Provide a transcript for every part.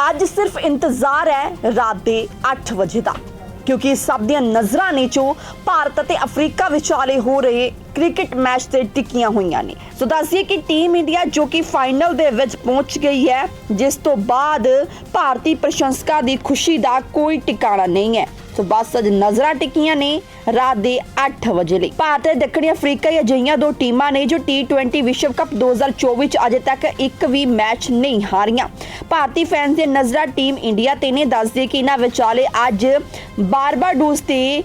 ਅੱਜ ਸਿਰਫ ਇੰਤਜ਼ਾਰ ਹੈ ਰਾਤ ਦੇ 8 ਵਜੇ ਦਾ, ਕਿਉਂਕਿ ਸਭ ਦੀਆਂ ਨਜ਼ਰਾਂ ਨੇ ਜੋ ਭਾਰਤ ਅਤੇ ਅਫਰੀਕਾ ਵਿਚਾਲੇ ਹੋ ਰਹੇ ਕ੍ਰਿਕਟ ਮੈਚ ਤੇ ਟਿੱਕੀਆਂ ਹੋਈਆਂ ਨੇ। ਸੋ ਦੱਸੀਏ ਕਿ ਟੀਮ ਇੰਡੀਆ ਜੋ ਕਿ ਫਾਈਨਲ ਦੇ ਵਿੱਚ ਪਹੁੰਚ ਗਈ ਹੈ, ਜਿਸ ਤੋਂ ਬਾਅਦ ਭਾਰਤੀ ਪ੍ਰਸ਼ੰਸਕਾਂ ਦੀ ਖੁਸ਼ੀ ਦਾ ਕੋਈ ਟਿਕਾਣਾ ਨਹੀਂ ਹੈ। ਬਸ ਅੱਜ ਨਜ਼ਰਾਂ ਟਿਕੀਆਂ ਨੇ ਰਾਤ ਦੇ 8 ਵਜੇ ਲਈ। ਭਾਰਤ ਤੇ ਦੱਖਣੀ ਅਫਰੀਕਾ ਹੀ ਅਜਿਹੀਆਂ ਦੋ ਟੀਮਾਂ ਨੇ ਜੋ T20 ਵਿਸ਼ਵ ਕੱਪ 2024 ਚ ਅਜੇ ਤੱਕ ਇੱਕ ਵੀ ਮੈਚ ਨਹੀਂ ਹਾਰੀਆਂ। ਭਾਰਤੀ ਫੈਨਸ ਦੇ ਨਜ਼ਰਾਂ ਟੀਮ ਇੰਡੀਆ ਤੇ ਨੇ ਦੱਸਦੇ ਕਿ ਇਹਨਾਂ ਵਿਚਾਲੇ ਅੱਜ ਬਾਰਬਾਡੋਸ ਤੇ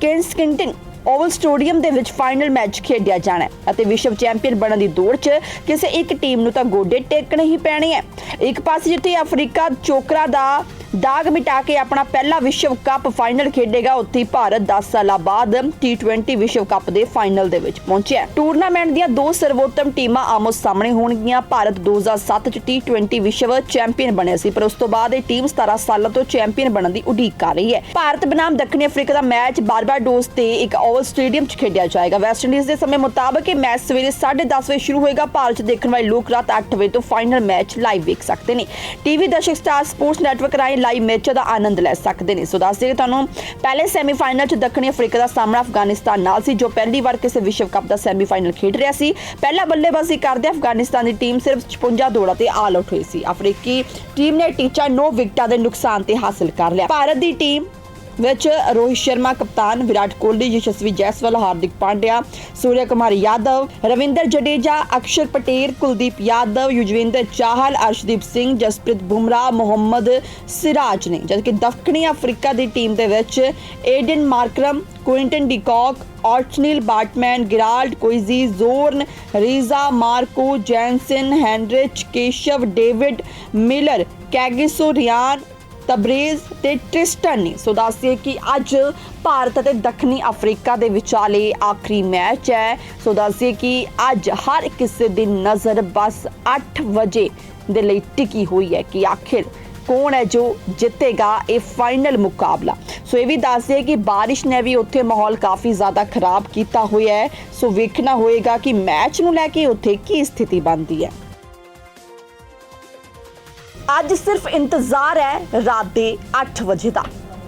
ਕਿੰਸਕਿੰਟਨ ਓਵਲ ਸਟੇਡੀਅਮ ਦੇ ਵਿੱਚ ਫਾਈਨਲ ਮੈਚ ਖੇਡਿਆ ਜਾਣਾ ਹੈ ਅਤੇ ਵਿਸ਼ਵ ਚੈਂਪੀਅਨ ਬਣਨ ਦੀ ਦੌੜ 'ਚ ਕਿਸੇ ਇੱਕ ਟੀਮ ਨੂੰ ਤਾਂ ਗੋਡੇ ਟੇਕਣੇ ਹੀ ਪੈਣੇ ਹੈ। ਇੱਕ ਪਾਸੇ ਜਿੱਥੇ ਅਫਰੀਕਾ ਚੋਕਰਾ ਦਾ ਦਾਗ ਮਿਟਾ ਕੇ ਆਪਣਾ ਪਹਿਲਾ ਵਿਸ਼ਵ ਕੱਪ ਫਾਈਨਲ ਖੇਡੇਗਾ। ਉੱਥੇ ਭਾਰਤ 10 ਸਾਲਾਂ ਬਾਅਦ T20 ਵਿਸ਼ਵ ਕੱਪ ਦੇ ਫਾਈਨਲ ਦੇ ਵਿੱਚ ਪਹੁੰਚਿਆ ਟੂਰਨਾਮੈਂਟ ਦੀਆਂ ਦੋ ਸਰਵੋਤਮ ਟੀਮਾਂ ਆਮੋ ਸਾਹਮਣੇ ਹੋਣਗੀਆਂ। ਭਾਰਤ 2007 ਚ T20 ਵਿਸ਼ਵ ਚੈਂਪੀਅਨ ਬਣਿਆ ਸੀ, ਪਰ ਉਸ ਤੋਂ ਬਾਅਦ ਇਹ ਟੀਮ 17 ਸਾਲਾਂ ਤੋਂ ਚੈਂਪੀਅਨ ਬਣਨ ਦੀ ਉਡੀਕ ਕਰ ਰਹੀ ਹੈ। ਭਾਰਤ ਬਨਾਮ ਦੱਖਣੀ ਅਫਰੀਕਾ ਦਾ ਮੈਚ ਬਾਰਬਾਡੋਸ ਤੇ ਇੱਕ ਓਵਲ ਸਟੇਡੀਅਮ 'ਚ ਖੇਡਿਆ ਜਾਏਗਾ। ਵੈਸਟ ਇੰਡੀਜ਼ ਦੇ ਸਮੇਂ ਮੁਤਾਬਕ ਇਹ ਮੈਚ ਸਵੇਰੇ 10:30 ਵਜੇ ਸ਼ੁਰੂ ਹੋਏਗਾ। ਭਾਰਤ 'ਚ ਦੇਖਣ ਵਾਲੇ ਲੋਕ ਰਾਤ 8 ਵਜੇ ਤੋਂ ਫਾਈਨਲ ਮੈਚ ਲਾਈਵ ਵੇਖ ਸਕਦੇ ਨੇ। ਟੀਵੀ ਦਰਸ਼ਕ ਸਟਾਰ ਸਪੋਰਟਸ ਨੈਟਵਰਕ ਰਾਹੀਂ ਲਾਈਵ ਮੈਚ ਦਾ ਆਨੰਦ ਲੈ ਸਕਦੇ ਨੇ। ਸੋ ਦੱਸ ਦਈਏ ਤੁਹਾਨੂੰ, ਪਹਿਲੇ ਸੈਮੀਫਾਈਨਲ 'ਚ ਦੱਖਣੀ ਅਫਰੀਕਾ ਦਾ ਸਾਹਮਣਾ ਅਫਗਾਨਿਸਤਾਨ ਨਾਲ ਸੀ, ਜੋ ਪਹਿਲੀ ਵਾਰ ਕਿਸੇ ਵਿਸ਼ਵ ਕੱਪ ਦਾ ਸੈਮੀਫਾਈਨਲ ਖੇਡ ਰਿਹਾ ਸੀ। ਪਹਿਲਾ ਬੱਲੇਬਾਜ਼ੀ ਕਰਦੇ ਅਫਗਾਨਿਸਤਾਨ ਦੀ ਟੀਮ ਸਿਰਫ 56 ਦੌੜਾਂ ਤੇ ਆਲ ਆਊਟ ਹੋਈ ਸੀ। ਅਫਰੀਕੀ ਟੀਮ ਨੇ ਟੀਚਾ 9 ਵਿਕਟਾਂ ਦੇ ਨੁਕਸਾਨ ਤੇ ਹਾਸਲ ਕਰ ਲਿਆ। ਭਾਰਤ ਦੀ ਟੀਮ ਵਿੱਚ ਰੋਹਿਤ ਸ਼ਰਮਾ, ਕਪਤਾਨ ਵਿਰਾਟ ਕੋਹਲੀ, ਯਸ਼ਸਵੀ ਜੈਸਵਾਲ, ਹਾਰਦਿਕ ਪਾਂਡਿਆ ਸੂਰਿਆ ਕੁਮਾਰ ਯਾਦਵ, ਰਵਿੰਦਰ ਜਡੇਜਾ, ਅਕਸ਼ਰ ਪਟੇਲ, ਕੁਲਦੀਪ ਯਾਦਵ, ਯੁਜਵਿੰਦਰ ਚਾਹਲ, ਅਰਸ਼ਦੀਪ ਸਿੰਘ, ਜਸਪ੍ਰੀਤ ਬੁਮਰਾਹ, ਮੁਹੰਮਦ ਸਿਰਾਜ ਨੇ। ਜਦਕਿ ਦੱਖਣੀ ਅਫਰੀਕਾ ਦੀ ਟੀਮ ਦੇ ਵਿੱਚ Aiden Markram, Quinton de Kock Ottniel Baartman, Gerald Coetzee, ਜ਼ੋਰਨ, Reeza Marco, Jansen, Heinrich, Keshav, David Miller, Kagiso, Ryan Tabraiz ਤੇ ਟ੍ਰਿਸਟਨ ਨੇ ਸੋ ਦੱਸਿਏ ਕਿ ਅੱਜ ਭਾਰਤ ਅਤੇ ਦੱਖਣੀ ਅਫਰੀਕਾ ਦੇ ਵਿਚਾਲੇ ਆਖਰੀ ਮੈਚ ਹੈ। ਸੋ ਦੱਸਿਏ ਕਿ ਅੱਜ ਹਰ ਕਿਸੇ ਦੀ ਨਜ਼ਰ ਬਸ 8 ਵਜੇ ਦੇ ਲਈ ਟਿਕੀ ਹੋਈ ਹੈ ਕਿ ਆਖਿਰ ਕੌਣ ਹੈ ਜੋ ਜਿੱਤੇਗਾ ਇਹ ਫਾਈਨਲ ਮੁਕਾਬਲਾ। ਸੋ ਇਹ ਵੀ ਦੱਸਦੇ ਕਿ ਬਾਰਿਸ਼ ਨੇ ਵੀ ਉੱਥੇ ਮਾਹੌਲ ਕਾਫੀ ਜ਼ਿਆਦਾ ਖਰਾਬ ਕੀਤਾ ਹੋਇਆ ਹੈ। ਸੋ ਵੇਖਣਾ ਹੋਏਗਾ ਕਿ ਮੈਚ ਨੂੰ ਲੈ ਕੇ ਉੱਥੇ ਕੀ ਸਥਿਤੀ ਬਣਦੀ ਹੈ। ਅੱਜ ਸਿਰਫ ਇੰਤਜ਼ਾਰ ਹੈ ਰਾਤ ਦੇ 8 ਵਜੇ ਦਾ,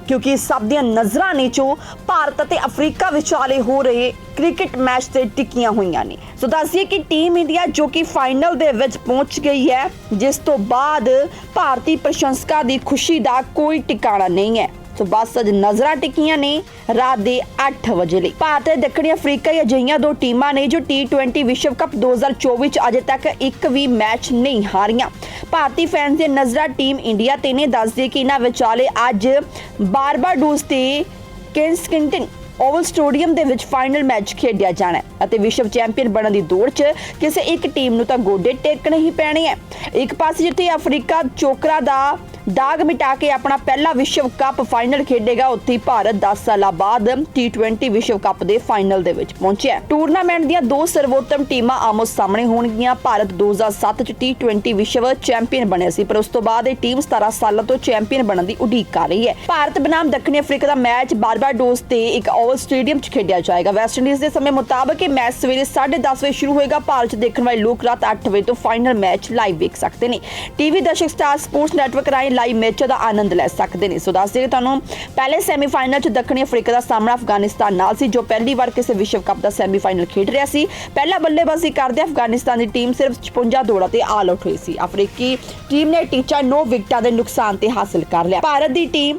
ਕਿਉਂਕਿ ਸਭ ਦੀਆਂ ਨਜ਼ਰਾਂ ਨੇ ਜੋ ਭਾਰਤ ਅਤੇ ਅਫਰੀਕਾ ਵਿਚਾਲੇ ਹੋ ਰਹੇ ਕ੍ਰਿਕਟ ਮੈਚ ਤੇ ਟਿਕੀਆਂ ਹੋਈਆਂ ਨੇ। ਸੋ ਦੱਸੀਏ ਕਿ ਟੀਮ ਇੰਡੀਆ ਜੋ ਕਿ ਫਾਈਨਲ ਦੇ ਵਿੱਚ ਪਹੁੰਚ ਗਈ ਹੈ, ਜਿਸ ਤੋਂ ਬਾਅਦ ਭਾਰਤੀ ਪ੍ਰਸ਼ੰਸਕਾਂ ਦੀ ਖੁਸ਼ੀ ਦਾ ਕੋਈ ਟਿਕਾਣਾ ਨਹੀਂ ਹੈ। ਸੋ ਬਸ ਅੱਜ ਨਜ਼ਰਾਂ ਟਿਕੀਆਂ ਨੇ ਰਾਤ ਦੇ 8 ਵਜੇ ਲਈ। ਭਾਰਤ ਤੇ ਦੱਖਣੀ ਅਫਰੀਕਾ ਹੀ ਅਜਿਹੀਆਂ ਦੋ ਟੀਮਾਂ ਨੇ ਜੋ T20 ਵਿਸ਼ਵ ਕੱਪ 2024 ਚ ਅਜੇ ਤੱਕ ਇੱਕ ਵੀ ਮੈਚ ਨਹੀਂ ਹਾਰੀਆਂ। ਭਾਰਤੀ ਫੈਨਸ ਦੇ ਨਜ਼ਰਾਂ ਟੀਮ ਇੰਡੀਆ ਤੇ ਨੇ, ਦੱਸਦੇ ਕਿ ਇਹਨਾਂ ਵਿਚਾਲੇ ਅੱਜ ਬਾਰਬਾਡੋਸ ਤੇ ਕਿੰਸਕਿੰਟਨ ਓਵਲ ਸਟੇਡੀਅਮ ਦੇ ਵਿੱਚ ਫਾਈਨਲ ਮੈਚ ਖੇਡਿਆ ਜਾਣਾ ਹੈ ਅਤੇ ਵਿਸ਼ਵ ਚੈਂਪੀਅਨ ਬਣਨ ਦੀ ਦੌੜ 'ਚ ਕਿਸੇ ਇੱਕ ਟੀਮ ਨੂੰ ਤਾਂ ਗੋਡੇ ਟੇਕਣੇ ਹੀ ਪੈਣੇ ਹੈ ਇੱਕ ਪਾਸੇ ਜਿੱਥੇ ਅਫਰੀਕਾ ਚੋਕਰਾ ਦਾ ਦਾਗ ਮਿਟਾ ਕੇ ਆਪਣਾ ਪਹਿਲਾ ਵਿਸ਼ਵ ਕੱਪ ਫਾਈਨਲ ਖੇਡੇਗਾ, ਉੱਥੇ ਭਾਰਤ 10 ਸਾਲਾਂ ਬਾਅਦ T20 ਵਿਸ਼ਵ ਕੱਪ ਦੇ ਫਾਈਨਲ ਦੇ ਵਿੱਚ ਪਹੁੰਚਿਆ ਟੂਰਨਾਮੈਂਟ ਦੀਆਂ ਦੋ ਸਰਵੋਤਮ ਟੀਮਾਂ ਆਮੋ ਸਾਹਮਣੇ ਹੋਣਗੀਆਂ। ਭਾਰਤ 2007 ਚ T20 ਵਿਸ਼ਵ ਚੈਂਪੀਅਨ ਬਣਿਆ ਸੀ, ਪਰ ਉਸ ਤੋਂ ਬਾਅਦ ਇਹ ਟੀਮ 17 ਸਾਲਾਂ ਤੋਂ ਚੈਂਪੀਅਨ ਬਣਨ ਦੀ ਉਡੀਕ ਕਰ ਰਹੀ ਹੈ। ਭਾਰਤ ਬਨਾਮ ਦੱਖਣੀ ਅਫਰੀਕਾ ਦਾ ਮੈਚ ਬਾਰਬਾਡੋਸ ਤੇ ਇੱਕ ਓਵਲ ਸਟੇਡੀਅਮ 'ਚ ਖੇਡਿਆ ਜਾਏਗਾ। ਵੈਸਟ ਇੰਡੀਜ਼ ਦੇ ਸਮੇਂ ਮੁਤਾਬਕ ਇਹ ਮੈਚ ਸਵੇਰੇ 10:30 ਵਜੇ ਸ਼ੁਰੂ ਹੋਏਗਾ। ਭਾਰਤ ਦੇਖਣ ਵਾਲੇ ਲੋਕ ਰਾਤ 8 ਵਜੇ ਤੋਂ ਫਾਈਨਲ ਮੈਚ ਲਾਈਵ ਵੇਖ ਸਕਦੇ ਨੇ। ਟੀਵੀ ਦਰਸ਼ਕ ਸਟਾਰ ਸਪੋਰਟਸ ਨੈਟਵਰਕ ਰਾਹੀਂ ਲਾਈਵ ਮੈਚ ਦਾ ਆਨੰਦ ਲੈ ਸਕਦੇ ਨੇ। ਸੋ ਦੱਸ ਦਈਏ ਤੁਹਾਨੂੰ, ਪਹਿਲੇ ਸੈਮੀਫਾਈਨਲ 'ਚ ਦੱਖਣੀ ਅਫਰੀਕਾ ਦਾ ਸਾਹਮਣਾ ਅਫਗਾਨਿਸਤਾਨ ਨਾਲ ਸੀ, ਜੋ ਪਹਿਲੀ ਵਾਰ ਕਿਸੇ ਵਿਸ਼ਵ ਕੱਪ ਦਾ ਸੈਮੀਫਾਈਨਲ ਖੇਡ ਰਿਹਾ ਸੀ। ਪਹਿਲਾ ਬੱਲੇਬਾਜ਼ੀ ਕਰਦੇ ਅਫਗਾਨਿਸਤਾਨ ਦੀ ਟੀਮ ਸਿਰਫ 56 ਦੌੜਾਂ ਤੇ ਆਲ ਆਊਟ ਹੋਈ ਸੀ। ਅਫਰੀਕੀ ਟੀਮ ਨੇ ਟੀਚਾ 9 ਵਿਕਟਾਂ ਦੇ ਨੁਕਸਾਨ ਤੇ ਹਾਸਲ ਕਰ ਲਿਆ। ਭਾਰਤ ਦੀ ਟੀਮ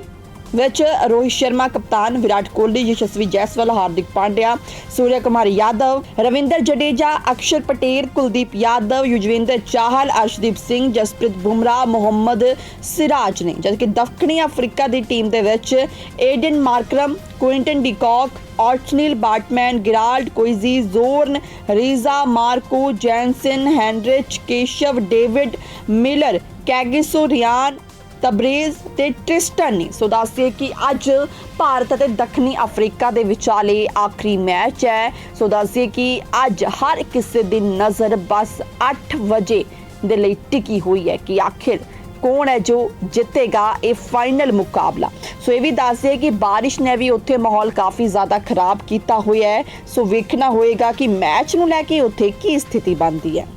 ਵਿੱਚ ਰੋਹਿਤ ਸ਼ਰਮਾ, ਕਪਤਾਨ ਵਿਰਾਟ ਕੋਹਲੀ, ਯਸ਼ਸਵੀ ਜੈਸਵਾਲ, ਹਾਰਦਿਕ ਪਾਂਡਿਆ ਸੂਰਿਆ ਕੁਮਾਰ ਯਾਦਵ, ਰਵਿੰਦਰ ਜਡੇਜਾ, ਅਕਸ਼ਰ ਪਟੇਲ, ਕੁਲਦੀਪ ਯਾਦਵ, ਯੁਜਵੇਂਦਰ ਚਾਹਲ, ਅਰਸ਼ਦੀਪ ਸਿੰਘ, ਜਸਪ੍ਰੀਤ ਬੁਮਰਾਹ, ਮੁਹੰਮਦ ਸਿਰਾਜ ਨੇ ਜਦਕਿ ਦੱਖਣੀ ਅਫਰੀਕਾ ਦੀ ਟੀਮ ਦੇ ਵਿੱਚ Aiden Markram, Quinton de Kock Ottniel Baartman, Gerald Coetzee, ਜ਼ੋਰਨ, Reeza Marco, Jansen Heinrich Keshav, David Miller, Kagiso, Ryan Tabraiz ਤੇ ਟ੍ਰਿਸਟਨ ਨੇ। ਸੋ ਦੱਸਦੇ ਕਿ ਅੱਜ ਭਾਰਤ ਅਤੇ ਦੱਖਣੀ ਅਫਰੀਕਾ ਦੇ ਵਿਚਾਲੇ ਆਖਰੀ ਮੈਚ ਹੈ। ਸੋ ਦੱਸਦੇ ਕਿ ਅੱਜ ਹਰ ਕਿਸੇ ਦੀ ਨਜ਼ਰ ਬਸ 8 ਵਜੇ ਦੇ ਲਈ ਟਿਕੀ ਹੋਈ ਹੈ ਕਿ ਆਖਿਰ ਕੌਣ ਹੈ ਜੋ ਜਿੱਤੇਗਾ ਇਹ ਫਾਈਨਲ ਮੁਕਾਬਲਾ। ਸੋ ਇਹ ਵੀ ਦੱਸਦੇ ਕਿ ਬਾਰਿਸ਼ ਨੇ ਵੀ ਉੱਥੇ ਮਾਹੌਲ ਕਾਫੀ ਜ਼ਿਆਦਾ ਖਰਾਬ ਕੀਤਾ ਹੋਇਆ ਹੈ। ਸੋ ਵੇਖਣਾ ਹੋਏਗਾ ਕਿ ਮੈਚ ਨੂੰ ਲੈ ਕੇ ਉੱਥੇ ਕੀ ਸਥਿਤੀ ਬਣਦੀ ਹੈ।